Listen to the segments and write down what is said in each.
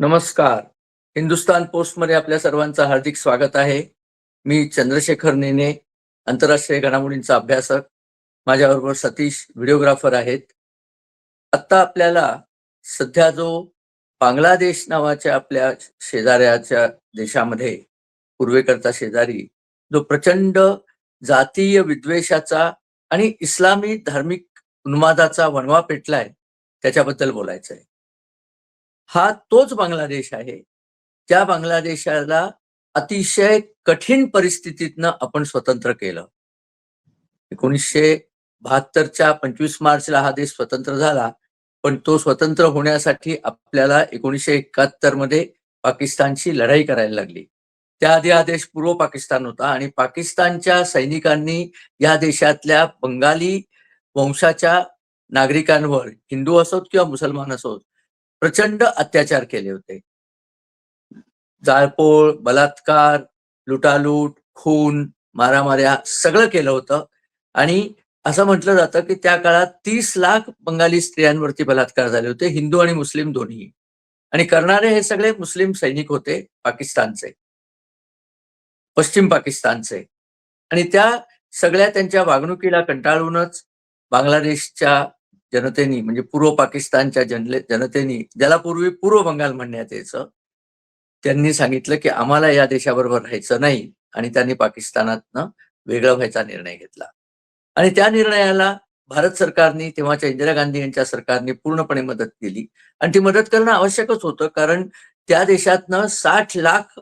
नमस्कार. हिंदुस्तान पोस्टमध्ये आपल्या सर्वांचं हार्दिक स्वागत आहे. मी चंद्रशेखर नेने आंतरराष्ट्रीय घडामोडींचा अभ्यासक. माझ्याबरोबर सतीश व्हिडिओग्राफर आहेत. आत्ता आपल्याला सध्या जो बांगलादेश नावाच्या आपल्या शेजाऱ्याच्या देशामध्ये पूर्वेकडचा शेजारी जो प्रचंड जातीय विद्वेषाचा आणि इस्लामी धार्मिक उन्मादाचा वणवा पेटलाय त्याच्याबद्दल बोलायचं आहे हा तोच बांगलादेश आहे. ज्या बांगलादेशाला अतिशय कठीण परिस्थितीतनं आपण स्वतंत्र केलं. एकोणीसशे बहात्तरच्या पंचवीस मार्चला हा देश स्वतंत्र झाला पण तो स्वतंत्र होण्यासाठी आपल्याला एकोणीसशे एकाहत्तरमध्ये पाकिस्तानशी लढाई करायला लागली. त्याआधी हा देश पूर्व पाकिस्तान होता आणि पाकिस्तानच्या सैनिकांनी या देशातल्या बंगाली वंशाच्या नागरिकांवर हिंदू असोत किंवा मुसलमान असोत प्रचंड अत्याचार केले होते. जाळपोळ बलात्कार लुटालूट खून मारामाऱ्या सगळं केलं होतं. आणि असं म्हटलं जातं की त्या काळात तीस लाख बंगाली स्त्रियांवरती बलात्कार झाले होते हिंदू आणि मुस्लिम दोन्ही आणि करणारे हे सगळे मुस्लिम सैनिक होते पाकिस्तानचे. पश्चिम पाकिस्तानचे. आणि त्या सगळ्या त्यांच्या वागणुकीला कंटाळूनच बांगलादेशच्या जनतेनी म्हणजे पूर्व पाकिस्तानच्या जनले जनतेनी ज्याला पूर्वी पूर्व बंगाल म्हणण्यात यायचं त्यांनी सांगितलं की आम्हाला या देशाबरोबर राहायचं नाही आणि त्यांनी पाकिस्तानातनं वेगळं व्हायचा निर्णय घेतला. आणि त्या निर्णयाला भारत सरकारने तेव्हाच्या इंदिरा गांधी यांच्या सरकारने पूर्णपणे मदत केली. आणि ती मदत करणं आवश्यकच होतं कारण त्या देशातनं साठ लाख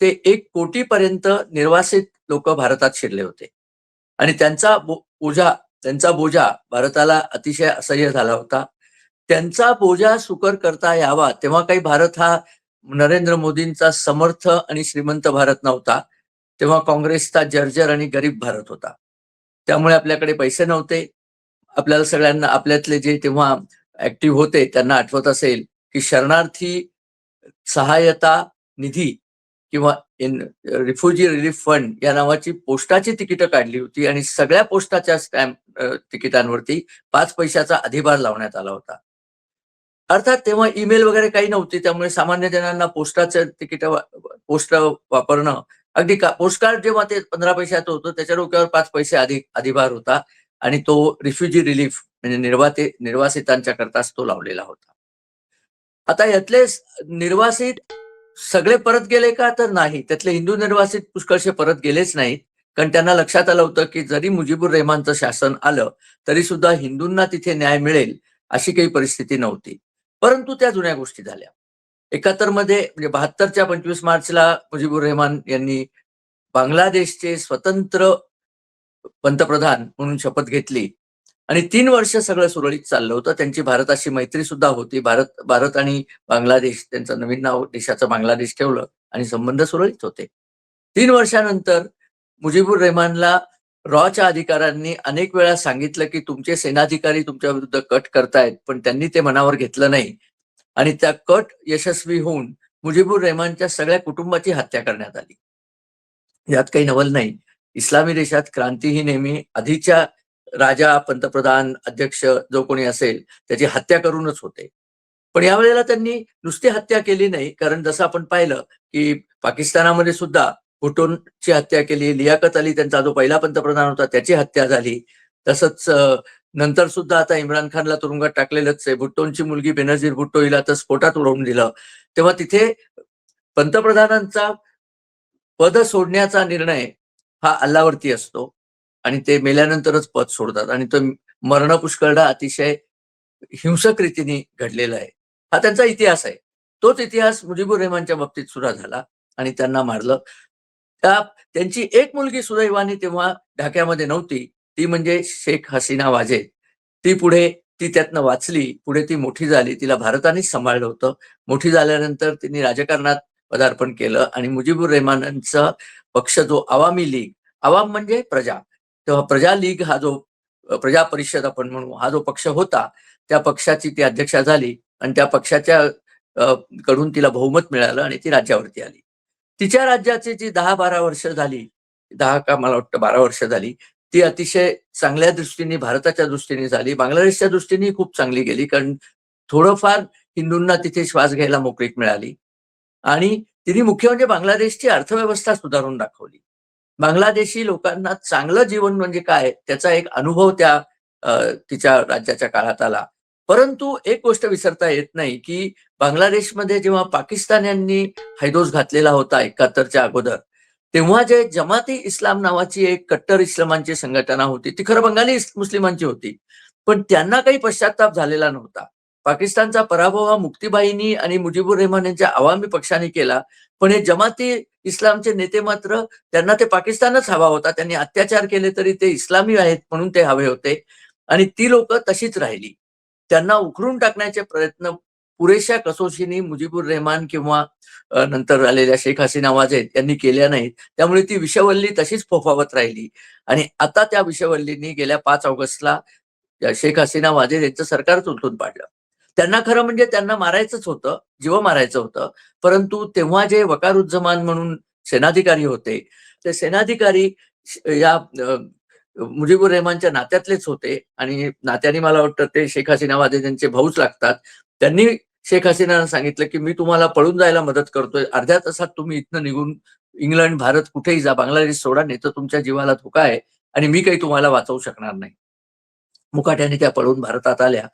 ते एक कोटीपर्यंत निर्वासित लोक भारतात शिरले होते. आणि त्यांचा ओझा त्यांचा बोजा भारताला अतिशय असह्य झाला होता. त्यांचा बोजा सुकर करता यावा तेव्हा काही भारत हा नरेंद्र मोदींचा समर्थ आणि श्रीमंत भारत नव्हता. तेव्हा काँग्रेसचा जर्जर आणि गरीब भारत होता. त्यामुळे आपल्याकडे पैसे नव्हते. आपल्याला सगळ्यांना आपल्यातले जे तेव्हा ऍक्टिव्ह होते त्यांना आठवत असेल की शरणार्थी सहायता निधी किंवा इन रिफ्युजी रिलीफ फंड या नावाची पोस्टाची तिकीटं काढली होती आणि सगळ्या पोस्टाच्या स्टॅम्प तिकिटांवरती पाच पैशाचा अधिभार लावण्यात आला होता. अर्थात तेव्हा ईमेल वगैरे काही नव्हती त्यामुळे सामान्य जणांना पोस्टाचं तिकीट पोस्ट वापरणं अगदी का पोस्टकार्ड जेव्हा ते पंधरा पैशाचं होतं त्याच्या डोक्यावर पाच पैसे अधिक अधिभार होता आणि तो रिफ्युजी रिलीफ म्हणजे निर्वाते निर्वासितांच्या करताच तो लावलेला होता. आता यातले निर्वासित सगळे परत गेले का? तर नाही. त्यातले हिंदू निर्वासित पुष्कळशे परत गेलेच नाहीत. कारण त्यांना लक्षात आलं होतं की जरी मुजीबुर रेहमानचं शासन आलं तरी सुद्धा हिंदूंना तिथे न्याय मिळेल अशी काही परिस्थिती नव्हती. परंतु त्या जुन्या गोष्टी झाल्या. एकाहत्तरमध्ये म्हणजे बहात्तरच्या पंचवीस मार्चला मुजीबुर रेहमान यांनी बांगलादेशचे स्वतंत्र पंतप्रधान म्हणून शपथ घेतली. आणि तीन वर्ष सगळं सुरळीत चाललं होतं. त्यांची भारताशी मैत्री सुद्धा होती. भारत भारत आणि बांगलादेश त्यांचं नवीन नाव देशाचं बांगलादेश ठेवलं आणि संबंध सुरळीत होते. तीन वर्षानंतर मुजीबुर रेहमानला रॉच्या अधिकाऱ्यांनी अनेक वेळा सांगितलं की तुमचे सेनाधिकारी तुमच्या विरुद्ध कट करतायत पण त्यांनी ते मनावर घेतलं नाही. आणि त्या कट यशस्वी होऊन मुजीबुर रेहमानच्या सगळ्या कुटुंबाची हत्या करण्यात आली. यात काही नवल नाही. इस्लामी देशात क्रांती ही नेहमी आधीच्या राजा पंतप्रधान अध्यक्ष जो कोणी असेल त्याची हत्या करूनच होते. पण यावेळेला त्यांनी नुसती हत्या केली नाही कारण जसं आपण पाहिलं की पाकिस्तानामध्ये सुद्धा भुटोनची हत्या केली लियाकत अली त्यांचा जो पहिला पंतप्रधान होता त्याची हत्या झाली. तसंच नंतर सुद्धा आता इम्रान खानला तुरुंगात टाकलेलंच आहे. भुट्टोंची मुलगी बेनजीर भुट्टो हिला तर स्फोटात उडवून दिलं. तेव्हा तिथे पंतप्रधानांचा पद सोडण्याचा निर्णय हा अल्लावरती असतो. आणि ते मेल्यानंतरच पद सोडतात. आणि तो मरण पुष्कळडा अतिशय हिंसक रीतीने घडलेला आहे. हा त्यांचा इतिहास आहे. तोच इतिहास मुजीबुर रेहमानच्या बाबतीत सुद्धा झाला आणि त्यांना मारलं. त्या त्यांची एक मुलगी सुदैवानी तेव्हा ढाक्यामध्ये नव्हती. ती म्हणजे शेख हसीना वाजे. ती पुढे ती त्यातनं वाचली. पुढे ती मोठी झाली. तिला भारतानेच सांभाळलं होतं. मोठी झाल्यानंतर तिने राजकारणात पदार्पण केलं आणि मुजीबुर रेहमानांचा पक्ष जो आवामी लीग आवाम म्हणजे प्रजा. तेव्हा प्रजा लीग हा जो प्रजा परिषद आपण म्हणू हा जो पक्ष होता त्या पक्षाची ती अध्यक्षा झाली आणि त्या पक्षाच्या कडून तिला बहुमत मिळालं आणि ती राज्यावरती आली. तिच्या राज्याची जी दहा बारा वर्ष झाली दहा का मला वाटतं बारा वर्ष झाली ती अतिशय चांगल्या दृष्टीने भारताच्या दृष्टीने झाली. बांगलादेशच्या दृष्टीने खूप चांगली गेली कारण थोडंफार हिंदूंना तिथे श्वास घ्यायला मोकळीक मिळाली. आणि तिने मुख्य म्हणजे बांगलादेशची अर्थव्यवस्था सुधारून दाखवली. बांगलादेशी लोकांना चांगलं जीवन म्हणजे काय? त्याचा एक अनुभव त्या तिच्या राज्याच्या काळात आला. परंतु एक गोष्ट विसरता येत नाही की बांगलादेशमध्ये जेव्हा पाकिस्तान्यांनी हैदोस घातलेला होता एकाहत्तरच्या अगोदर तेव्हा जे जमाती इस्लाम नावाची एक कट्टर इस्लामांची संघटना होती ती खरं बंगाली मुस्लिमांची होती. पण त्यांना काही पश्चाताप झालेला नव्हता. पाकिस्तानचा पराभव हा मुक्तीबाईंनी आणि मुजीबुर रहमान यांच्या आवामी पक्षाने केला. पण हे जमाती इस्लामचे नेते मात्र त्यांना ते पाकिस्तानच हवा होता. त्यांनी अत्याचार केले तरी ते इस्लामी आहेत म्हणून ते हवे होते. आणि ती लोक तशीच राहिली. त्यांना उखडून टाकण्याचे प्रयत्न पुरेशा कसोशीने मुजीबुर रेहमान किंवा नंतर आलेल्या शेख हसीना वाजेद यांनी केल्या नाहीत. त्यामुळे ती विषवल्ली तशीच फोफावत राहिली. आणि आता त्या विषवल्लींनी गेल्या पाच ऑगस्टला शेख हसीना वाजेद यांचं सरकारच उलटून पाडलं. त्यांना खरं म्हणजे त्यांना मारायचंच होतं जीव मारायचं होतं. परंतु तेव्हा जे वकारुज्जमान म्हणून सेनाधिकारी होते ते सेनाधिकारी या मुजीबुर रहमानच्या नात्यातलेच होते आणि नात्याने मला वाटतं ते शेख हसीना त्यांचे भाऊच लागतात त्यांनी शेख हसीनाला सांगितलं की मी तुम्हाला पळून जायला मदत करतोय अर्ध्या तासात तुम्ही इथनं निघून इंग्लंड भारत कुठेही जा बांगलादेश सोडा नाही तर तुमच्या जीवाला धोका आहे आणि मी काही तुम्हाला वाचवू शकणार नाही. मुकाट्याने त्या पळून भारतात आल्या.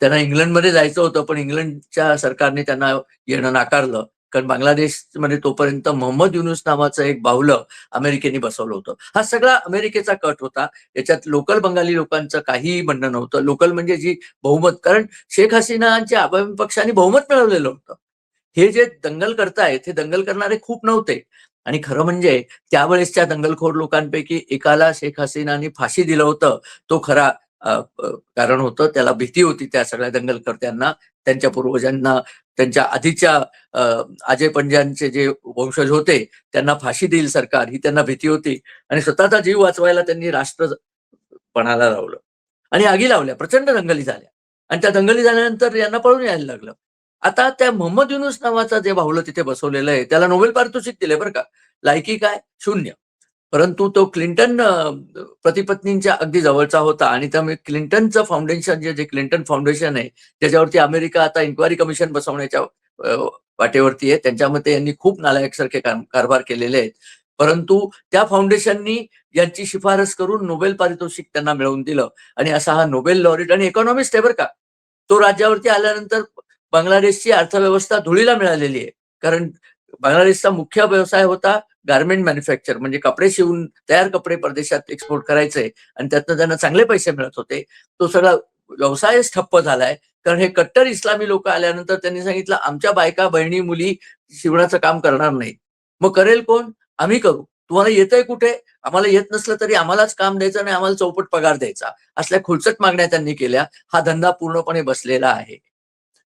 त्यांना इंग्लंडमध्ये जायचं होतं पण इंग्लंडच्या सरकारने त्यांना येणं नाकारलं. कारण बांगलादेशमध्ये तोपर्यंत मोहम्मद युनुस नावाचं एक बाहुलं अमेरिकेने बसवलं होतं. हा सगळा अमेरिकेचा कट होता. याच्यात लोकल बंगाली लोकांचं काहीही म्हणणं नव्हतं. लोकल म्हणजे जी बहुमत कारण शेख हसीनाच्या आवामी पक्षाने बहुमत मिळवलेलं होतं. हे जे दंगल करतायत हे दंगल करणारे खूप नव्हते. आणि खरं म्हणजे त्यावेळेसच्या दंगलखोर लोकांपैकी एकाला शेख हसीनाने फाशी दिलं होतं. तो खरा कारण होतं त्याला भीती होती त्या सगळ्या दंगलकर्त्यांना त्यांच्या पूर्वजांना त्यांच्या आधीच्या अ, अजय पंजांचे जे वंशज होते त्यांना फाशी देईल सरकार ही त्यांना भीती होती. आणि स्वतःचा जीव वाचवायला त्यांनी राष्ट्रपणाला लावलं. आणि आगी लावल्या प्रचंड दंगली झाल्या. आणि त्या दंगली झाल्यानंतर यांना पळून यायला लागलं. आता त्या मोहम्मद युनुस नावाचा जे बाहुलं तिथे बसवलेलं आहे त्याला नोबेल पारितोषिक दिले बरं का. लायकी काय? शून्य. परंतु तो क्लिंटन प्रतिपत्नींच्या अगदी जवळचा होता आणि त्यामुळे क्लिंटनचं फाउंडेशन जे जे क्लिंटन फाउंडेशन आहे त्याच्यावरती अमेरिका आता इन्क्वायरी कमिशन बसवण्याच्या वाटेवरती आहे. त्यांच्यामध्ये यांनी खूप नालायकसारखे कारभार केलेले आहेत. परंतु त्या फाउंडेशननी यांची शिफारस करून नोबेल पारितोषिक त्यांना मिळवून दिलं. आणि असा हा नोबेल लॉरिट आणि इकॉनॉमिस्ट आहे बरं का. तो राज्यावरती आल्यानंतर बांगलादेशची अर्थव्यवस्था धुळीला मिळालेली आहे. कारण बांगलादेशचा मुख्य व्यवसाय होता गार्मेंट मॅन्युफॅक्चर म्हणजे कपडे शिवून तयार कपडे परदेशात एक्सपोर्ट करायचे आणि त्यातनं त्यांना चांगले पैसे मिळत होते. तो सगळा व्यवसायच ठप्प झालाय. कारण हे कट्टर इस्लामी लोक आल्यानंतर त्यांनी सांगितलं आमच्या बायका बहिणी मुली शिवणाचं काम करणार नाही मग करेल कोण? आम्ही करू. तुम्हाला येतंय कुठे? आम्हाला येत नसलं तरी आम्हालाच काम द्यायचं आणि आम्हाला चौपट पगार द्यायचा. असल्या खुलचट मागण्या त्यांनी केल्या. हा धंदा पूर्णपणे बसलेला आहे.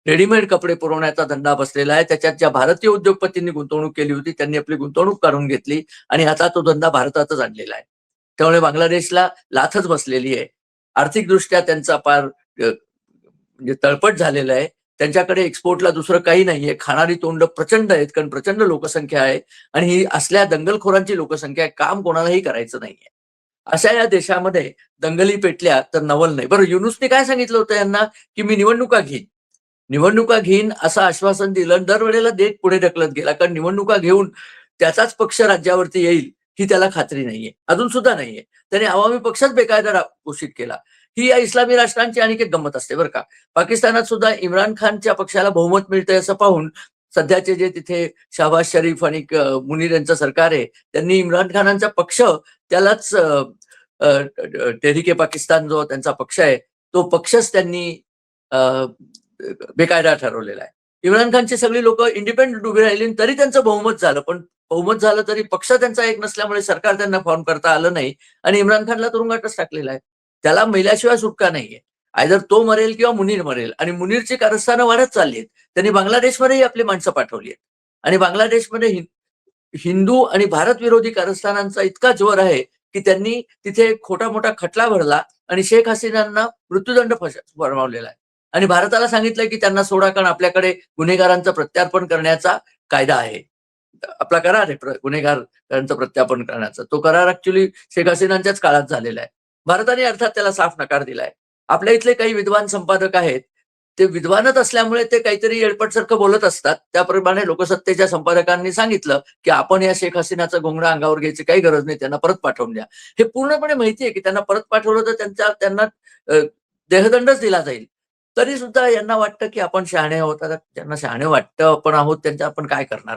रेडीमेड कपडे पुरवण्याचा धंदा बसलेला आहे. त्याच्यात ज्या भारतीय उद्योगपतींनी गुंतवणूक केली होती त्यांनी आपली गुंतवणूक काढून घेतली आणि आता तो धंदा भारतातच आणलेला आहे. त्यामुळे बांगलादेशला लाथच बसलेली आहे. आर्थिकदृष्ट्या त्यांचा पार म्हणजे तळपट झालेला आहे. त्यांच्याकडे एक्सपोर्टला दुसरं काही नाहीये. खाणारी तोंड प्रचंड आहेत कारण प्रचंड लोकसंख्या आहे आणि ही असल्या दंगलखोरांची लोकसंख्या आहे. काम कोणालाही करायचं नाहीये. अशा या देशामध्ये दंगली पेटल्या तर नवल नाही. बरं युनुसने काय सांगितलं होतं यांना? की मी निवडणुका घेईन. निवडणुका घेईन असं आश्वासन दिलं दरवेळेला देत पुढे ढकलत गेला. कारण निवडणुका घेऊन त्याचाच पक्ष राज्यावरती येईल ही त्याला खात्री नाहीये. अजून सुद्धा नाहीये. त्याने आवामी पक्षच बेकायदा घोषित केला. ही या इस्लामी राष्ट्रांची आणखी एक गंमत असते बरं का. पाकिस्तानात सुद्धा इम्रान खानच्या पक्षाला बहुमत मिळतंय असं पाहून सध्याचे जे तिथे शहबाज शरीफ आणि मुनीर यांचं सरकार आहे त्यांनी इम्रान खानांचा पक्ष त्यालाच टेरिके पाकिस्तान जो त्यांचा पक्ष आहे तो पक्षच त्यांनी अ, बेकायदा ठरवलेला आहे. इम्रान खानची सगळी लोक इंडिपेंडंट उभी राहिली तरी त्यांचं बहुमत झालं. पण बहुमत झालं तरी पक्ष त्यांचा एक नसल्यामुळे सरकार त्यांना फॉर्म करता आलं नाही आणि इम्रान खानला तुरुंगातच टाकलेला आहे. त्याला मेल्याशिवाय सुटका नाहीये. आयदर तो मरेल किंवा मुनीर मरेल आणि मुनीरची कारस्थानं वाढत चालली आहेत. त्यांनी बांगलादेशमध्येही आपली माणसं पाठवली आहेत. आणि बांगलादेशमध्ये हिंदू आणि भारत विरोधी कारस्थानांचा इतका जोर आहे की त्यांनी तिथे खोटा मोठा खटला भरला आणि शेख हसीनांना मृत्यूदंड फरमावलेला आहे. आणि भारताला सांगितलंय की त्यांना सोडा कारण आपल्याकडे गुन्हेगारांचं प्रत्यार्पण करण्याचा कायदा आहे. आपला करार आहे गुन्हेगारांचं प्रत्यार्पण करण्याचा. तो करार ऍक्च्युली शेख हसीनांच्याच काळात झालेला आहे. भारताने अर्थात त्याला साफ नकार दिलाय. आपल्या इथले काही विद्वान संपादक आहेत ते विद्वानच असल्यामुळे ते काहीतरी येडपटसारखं बोलत असतात. त्याप्रमाणे लोकसत्तेच्या संपादकांनी सांगितलं की आपण या शेख हसीनाचा घोंगडा अंगावर घ्यायची काही गरज नाही त्यांना परत पाठवून द्या. हे पूर्णपणे माहिती आहे की त्यांना परत पाठवलं तर त्यांच्या त्यांना देहदंडच दिला जाईल. तरी सुद्धा यांना वाटतं की आपण शहाणे आहोत. आता ज्यांना शहाणे वाटतं आपण आहोत त्यांच्या आपण काय करणार?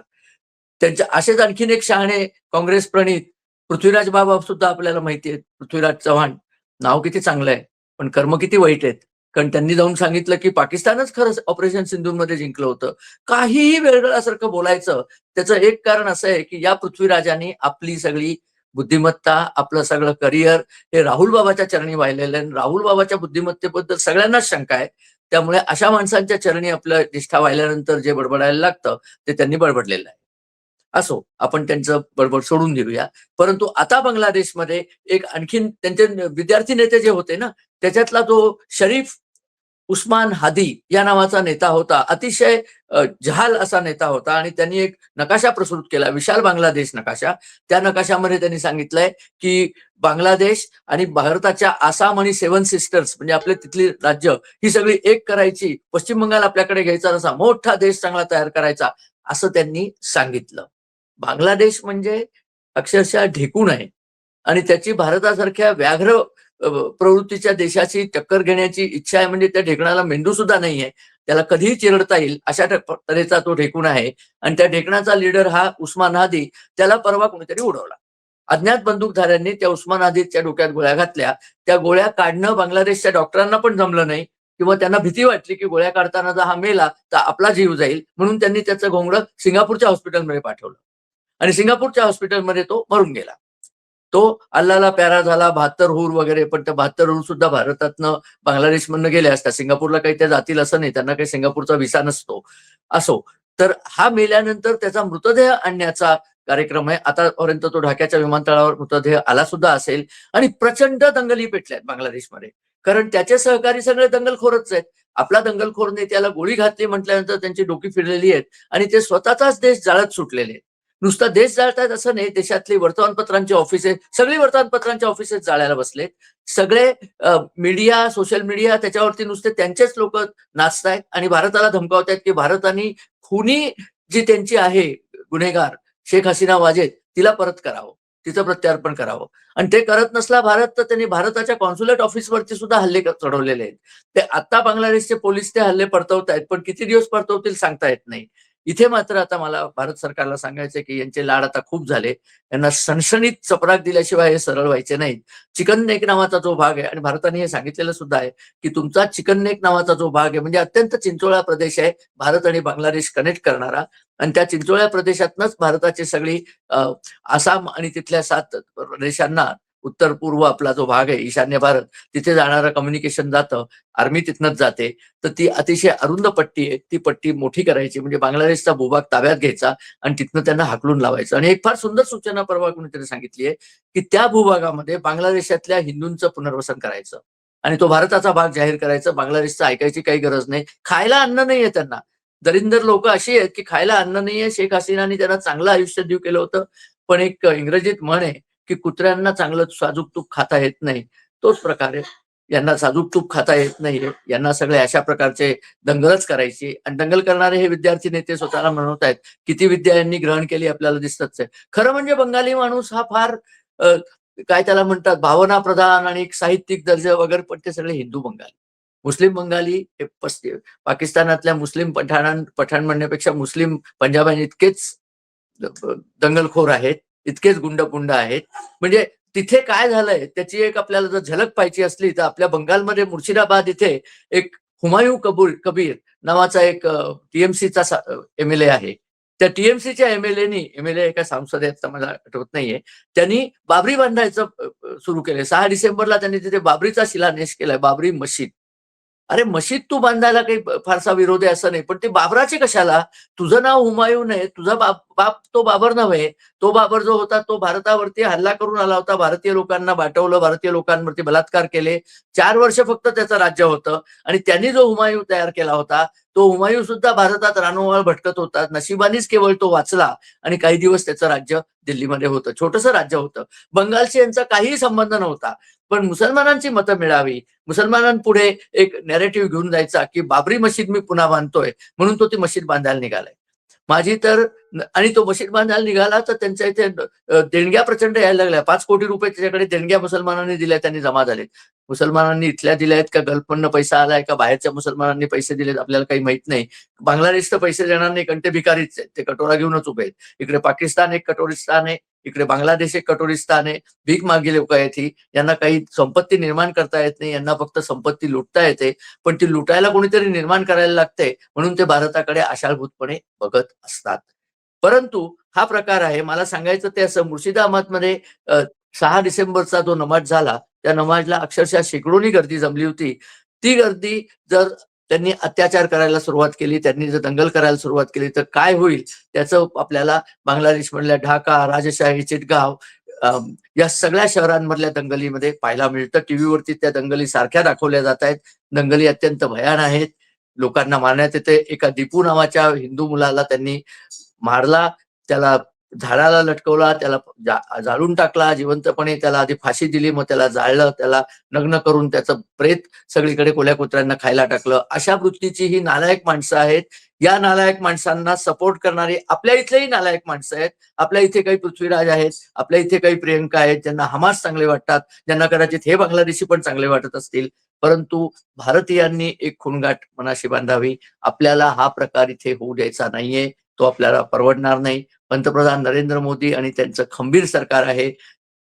त्यांच्या असेच आणखीन एक शहाणे काँग्रेस प्रणित पृथ्वीराज बाबा सुद्धा आपल्याला माहिती आहेत. पृथ्वीराज चव्हाण नाव किती चांगलं आहे पण कर्म किती वाईट आहेत. कारण त्यांनी जाऊन सांगितलं की पाकिस्तानच खरं ऑपरेशन सिंधूमध्ये जिंकलं होतं. काहीही वेगळ्यासारखं बोलायचं त्याचं एक कारण असं आहे की या पृथ्वीराजांनी आपली सगळी बुद्धिमत्ता आपलं सगळं करिअर हे राहुल बाबाच्या चरणी वाहिलेलं आहे. राहुल बाबाच्या बुद्धिमत्तेबद्दल सगळ्यांनाच शंका आहे. त्यामुळे अशा माणसांच्या चरणी आपलं निष्ठा वाहिल्यानंतर जे बडबडायला लागतं ते त्यांनी बडबडलेलं आहे. असो आपण त्यांचं बडबड सोडून देऊया. परंतु आता बांगलादेशमध्ये एक आणखीन त्यांचे विद्यार्थी नेते जे होते ना त्याच्यातला जो शरीफ उस्मान हादी या नावाचा नेता होता. अतिशय जहाल असा नेता होता आणि त्यांनी एक नकाशा प्रस्तुत केला. विशाल बांगलादेश नकाशा. त्या नकाशामध्ये त्यांनी सांगितलंय की बांगलादेश आणि भारताच्या आसाम आणि सेव्हन सिस्टर्स म्हणजे आपले तिथली राज्य ही सगळी एक करायची पश्चिम बंगाल आपल्याकडे घ्यायचा असा मोठा देश चांगला तयार करायचा असं त्यांनी सांगितलं. बांगलादेश म्हणजे अक्षरशः ढेकून आहे आणि त्याची भारतासारख्या व्याघ्र प्रवृत्तीच्या देशाची टक्कर घेण्याची इच्छा आहे म्हणजे त्या ढेकणाला मेंदू सुद्धा नाहीये त्याला कधीही चिरडता येईल अशा तऱ्हेचा तो ढेकूण आहे. आणि त्या ढेकणाचा लीडर हा उस्मान हादी त्याला परवा कोणीतरी उडवला. अज्ञात बंदूकधाऱ्यांनी त्या उस्मान हादीच्या डोक्यात गोळ्या घातल्या. त्या गोळ्या काढणं बांगलादेशच्या डॉक्टरांना पण जमलं नाही. किंवा त्यांना भीती वाटली की गोळ्या काढताना जर हा मेला तर आपला जीव जाईल. म्हणून त्यांनी त्याचं घोंगडं सिंगापूरच्या हॉस्पिटलमध्ये पाठवलं. आणि सिंगापूरच्या हॉस्पिटलमध्ये तो मरून गेला. तो अल्लाला प्यारा झाला बहात्तर हूर वगैरे पण त्या बहात्तर हूर सुद्धा भारतातनं बांगलादेशमधनं गेले असतात. सिंगापूरला काही त्या जातील असं नाही त्यांना काही सिंगापूरचा विसा नसतो. असो तर हा मेल्यानंतर त्याचा मृतदेह आणण्याचा कार्यक्रम आहे. आतापर्यंत तो ढाक्याच्या विमानतळावर मृतदेह आला सुद्धा असेल. आणि प्रचंड दंगली पेटल्यात बांगलादेशमध्ये. कारण त्याचे सहकारी सगळे दंगलखोरच आहेत. आपला दंगलखोर नेत्याला गोळी घातली म्हटल्यानंतर त्यांची डोकी फिरलेली आहेत. आणि ते स्वतःचाच देश जाळत सुटलेले आहेत. नुसता देश जाळतायत असं नाही देशातली वर्तमानपत्रांची ऑफिसेस सगळी वर्तमानपत्रांच्या ऑफिसेस जाळायला बसलेत. सगळे मीडिया सोशल मीडिया त्याच्यावरती नुसते त्यांचेच लोक नाचतायत आणि भारताला धमकावतायत की भारताने खुनी जी त्यांची आहे गुन्हेगार शेख हसीना वाजेद तिला परत करावं. तिचं प्रत्यार्पण करावं. आणि ते करत नसला भारत तर त्यांनी भारताच्या कॉन्सुलेट ऑफिसवरती सुद्धा हल्ले चढवलेले आहेत. ते आता बांगलादेशचे पोलीस ते हल्ले परतवत आहेत पण किती दिवस परतवतील सांगता येत नाही. इथे मात्र आता मला भारत सरकारला सांगायचं की यांचे लाड आता खूप झाले. यांना सणसणीत चपराक दिल्याशिवाय हे सरळ व्हायचे नाहीत. चिकन नेक नावाचा जो भाग आहे आणि भारताने हे सांगितलेलं सुद्धा आहे की तुमचा चिकन नेक नावाचा जो भाग आहे म्हणजे अत्यंत चिंचोळा प्रदेश आहे भारत आणि बांगलादेश कनेक्ट करणारा. आणि त्या चिंचोळ्या प्रदेशातनच भारताची सगळी आसाम आणि तिथल्या सात प्रदेशांना उत्तर पूर्व आपला जो भाग आहे ईशान्य भारत तिथे जाणारं कम्युनिकेशन जातं आर्मी तिथनच जाते. तर ती अतिशय अरुंद पट्टी आहे ती पट्टी मोठी करायची म्हणजे बांगलादेशचा भूभाग ताब्यात घ्यायचा आणि तिथनं त्यांना हाकलून लावायचं. आणि एक फार सुंदर सूचना परवा कोणीतरी सांगितली आहे की त्या भूभागामध्ये बांगलादेशातल्या हिंदूंचं पुनर्वसन करायचं. आणि तो भारताचा भाग जाहीर करायचा बांगलादेशचं ऐकायची काही गरज नाही. खायला अन्न नाहीये त्यांना. दरिंदर लोक अशी आहेत की खायला अन्न नाहीये शेख हसीनाने त्यांना चांगलं आयुष्य देऊ केलं होतं. पण एक इंग्रजीत म्हण आहे की कुत्र्यांना चांगलं साजूक तूप खाता येत नाही तोच प्रकार आहे. यांना साजूक तूप खाता येत नाहीये. यांना सगळे अशा प्रकारचे दंगलच करायची. आणि दंगल करणारे हे विद्यार्थी नेते स्वतःला म्हणत आहेत किती विद्या यांनी ग्रहण केली आपल्याला दिसतच आहे. खरं म्हणजे बंगाली माणूस हा फार काय त्याला म्हणतात भावना प्रधान आणि साहित्यिक दर्जा वगैरे पण ते सगळे हिंदू बंगाली. मुस्लिम बंगाली हे पस्ती पाकिस्तानातल्या मुस्लिम पठाणां पठाण म्हणण्यापेक्षा मुस्लिम पंजाबांनी इतकेच दंगलखोर आहेत. इतकेच गुंडपुंड आहेत. म्हणजे तिथे काय झालंय त्याची एक आपल्याला जर झलक पाहिजे असली तर आपल्या बंगालमध्ये मुर्शिदाबाद इथे एक हुमायूं कबूर कबीर नावाचा एक टीएमसीचा एम एल ए आहे. त्या टीएमसीच्या M L any M L A एका संसदेत मला आठवत नाहीये त्यांनी बाबरी बांधायचं सुरू केले सहा डिसेंबरला त्यांनी तिथे बाबरीचा शिलान्यास केलाय बाबरी मशीद. अरे मशीद तू बांधायला काही फारसा विरोध आहे असं नाही पण ते बाबराचे कशाला? तुझं नाव हुमायून आहे तुझा बाप बाप तो बाबर नव्हे तो बाबर जो होता तो भारतावरती हल्ला करून आला होता भारतीय लोकांना बाटवलं भारतीय लोकांवरती बलात्कार केले. चार वर्ष फक्त त्याचं राज्य होतं आणि त्यांनी जो हुमायू तयार केला होता तो हुमायू सुद्धा भारतात रानोवाळ भटकत होता. नशिबानीच केवळ तो वाचला आणि काही दिवस त्याचं राज्य दिल्लीमध्ये होतं. छोटंसं राज्य होतं. बंगालशी यांचा काहीही संबंध नव्हता. पण मुसलमानांची मतं मिळावी मुसलमानांपुढे एक नॅरेटिव्ह घेऊन जायचा की बाबरी मशीद मी पुन्हा बांधतोय म्हणून तो ती मशीद बांधायला निघालाय. माझी तर आणि तो मशीद बांधायला निघाला तर त्यांच्या इथे देणग्या प्रचंड यायला लागल्या. पाच कोटी रुपये त्याच्याकडे देणग्या मुसलमानांनी दिल्या त्यांनी जमा झाले मुसलमानांनी इथल्या दिल्या आहेत का? गल्फमधनं पैसा आलाय का? बाहेरच्या मुसलमानांनी पैसे दिलेत? आपल्याला काही माहीत नाही. बांगलादेश तर पैसे देणार नाही कारण ते भिकारीच आहेत. ते कटोरा घेऊनच उभे आहेत. इकडे पाकिस्तान एक कटोरिस्तान आहे. इकडे बांगलादेश एक कटोरिस्तान आहे. भीक मागे लोक आहेत ही. यांना काही संपत्ती निर्माण करता येत नाही. यांना फक्त संपत्ती लुटता येते. पण ती लुटायला कोणीतरी निर्माण करायला लागते म्हणून ते भारताकडे आशाळभूतपणे बघत असतात. परंतु हा प्रकार आहे. मला सांगायचं ते असं. मुर्शिदाबादमध्ये सहा डिसेंबरचा जो नमाज झाला त्या नमाजला अक्षरशः शेकडोनी गर्दी जमली होती. ती गर्दी जर त्यांनी अत्याचार करायला सुरुवात केली त्यांनी जर दंगल करायला सुरुवात केली तर काय होईल? त्याचं आपल्याला बांगलादेशमधल्या ढाका राजशाही चिटगाव या सगळ्या शहरांमधल्या दंगलीमध्ये पाहायला मिळतं. टीव्हीवरती त्या दंगली सारख्या दाखवल्या जात आहेत. दंगली अत्यंत भयान आहेत. लोकांना मारण्यात येते. एका दीपू नावाच्या हिंदू मुलाला त्यांनी मारला. त्याला झाडाला लटकवला त्याला जाळून टाकला जिवंतपणे त्याला आधी फाशी दिली मग त्याला जाळलं त्याला नग्न करून त्याचं प्रेत सगळीकडे कोल्या कुत्र्यांना खायला टाकलं. अशा वृत्तीची ही नालायक माणसं आहेत. या नालायक माणसांना सपोर्ट करणारी आपल्या इथलेही नालायक माणसं आहेत. आपल्या इथे काही पृथ्वीराज आहेत आपल्या इथे काही प्रियंका आहेत ज्यांना हमास चांगले वाटतात ज्यांना कदाचित हे बांगलादेशी पण चांगले वाटत असतील. परंतु भारतीयांनी एक खुणगाठ मनाशी बांधावी. आपल्याला हा प्रकार इथे होऊ द्यायचा नाहीये तो आपल्याला परवडणार नाही. पंतप्रधान नरेंद्र मोदी आणि त्यांचं खंबीर सरकार आहे.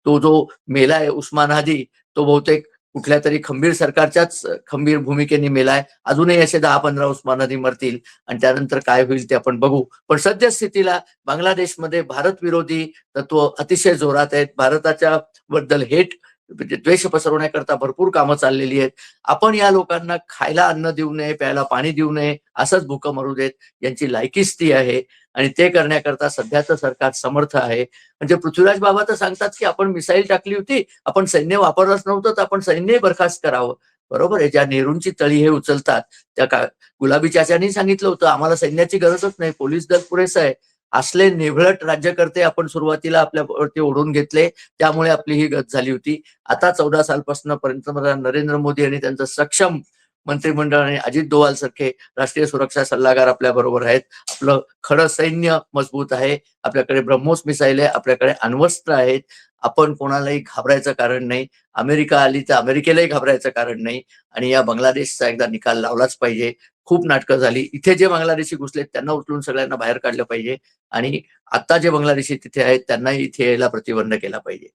तो जो मेलाय उस्मान हादी तो बहुतेक कुठल्या तरी खंबीर सरकारच्याच खंबीर भूमिकेने मेलाय अजूनही असे दहा पंधरा उस्मान हादी मरतील आणि त्यानंतर काय होईल ते आपण बघू. पण सद्यस्थितीला बांगलादेशमध्ये भारत विरोधी तत्व अतिशय जोरात आहेत. भारताच्या बद्दल हेट म्हणजे द्वेष पसरवण्याकरता भरपूर कामं चाललेली आहेत. आपण या लोकांना खायला अन्न देऊ नये प्यायला पाणी देऊ नये असंच भूक मरू देत यांची लायकीच ती आहे. आणि ते करण्याकरता सध्याचं सरकार समर्थ आहे. म्हणजे पृथ्वीराज बाबा तर सांगतात की आपण मिसाईल टाकली होती आपण सैन्य वापरलंच नव्हतं तर आपण सैन्य बरखास्त करावं. बरोबर आहे ज्या नेहरूंची तळी हे उचलतात त्या का गुलाबी चाचानी सांगितलं होतं आम्हाला सैन्याची गरजच नाही पोलीस दल पुरेसं आहे. असले निभळट राज्यकर्ते आपण सुरुवातीला आपल्यावरती ओढून घेतले त्यामुळे आपली ही गत झाली होती. आता चौदा सालपासून पंतप्रधान नरेंद्र मोदी यांनी त्यांचं सक्षम मंत्रिमंडळ आणि अजित डोवाल सारखे राष्ट्रीय सुरक्षा सल्लागार आपल्या बरोबर आहेत. आपलं खरं सैन्य मजबूत आहे. आपल्याकडे ब्रह्मोस मिसाईल आहे. आपल्याकडे अण्वस्त्र आहेत. आपण कोणालाही घाबरायचं कारण नाही. अमेरिका आली तर अमेरिकेलाही घाबरायचं कारण नाही. आणि या बांगलादेशचा एकदा निकाल लावलाच पाहिजे. खूप नाटकं झाली. इथे जे बांगलादेशी घुसलेत त्यांना उचलून सगळ्यांना बाहेर काढलं पाहिजे. आणि आता जे बांगलादेशी तिथे आहेत त्यांनाही इथे यायला प्रतिबंध केला पाहिजे.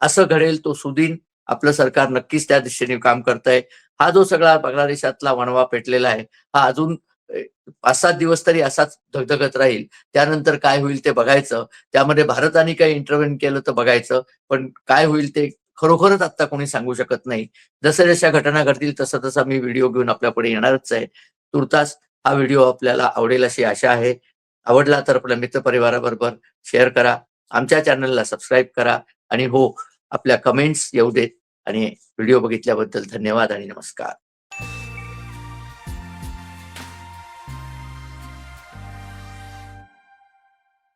असं घडेल तो सुदीन आपलं सरकार नक्कीच त्या दिशेने काम करतंय. हा जो सगळा बांगलादेशातला वणवा पेटलेला आहे हा अजून पाच सात दिवस तरी असाच धगधगत राहील. त्यानंतर काय होईल ते बघायचं. त्यामध्ये भारताने काही इंटरव्हेन केलं तर बघायचं. पण काय होईल ते खरोखरच आता कोणी सांगू शकत नाही. जसं जशा घटना घडतील तसं तसा मी व्हिडिओ घेऊन आपल्यापुढे येणारच आहे. तुर्तास हा व्हिडिओ आपल्याला आवडेल अशी आशा आहे. आवडला तर आपल्या मित्रपरिवाराबरोबर शेअर करा. आमच्या चॅनलला सबस्क्राईब करा. आणि हो आपल्या कमेंट्स येऊ देत. आणि व्हिडिओ बघितल्याबद्दल धन्यवाद आणि नमस्कार.